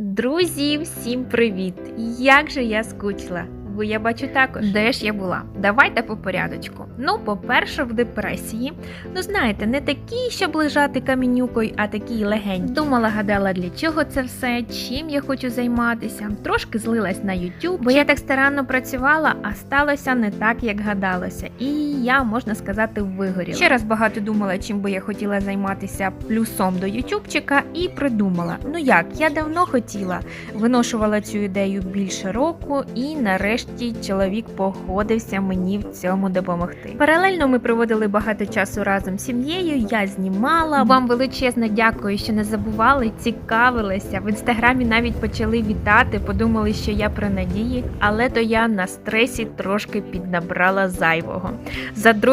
Друзі, всім привіт! Як же я скучила! Ви я бачу також. Де ж я була? Давайте по порядочку. Ну, по-перше, в депресії. Ну, знаєте, не такі, щоб лежати камінюкою, а такі легенькі. Думала, гадала, для чого це все, чим я хочу займатися. Трошки злилась на YouTube, бо я так старанно працювала, а сталося не так, як гадалося. І я, можна сказати, вигоріла. Ще раз багато думала, чим би я хотіла займатися плюсом до ютубчика, і придумала. Ну як, я давно хотіла, виношувала цю ідею більше року, і нарешті чоловік погодився мені в цьому допомогти. Паралельно ми проводили багато часу разом з сім'єю. Я знімала. Вам величезно дякую, що не забували, цікавилися. В інстаграмі навіть почали вітати, подумали, що я про надії, але то я на стресі трошки піднабрала зайвого. За другим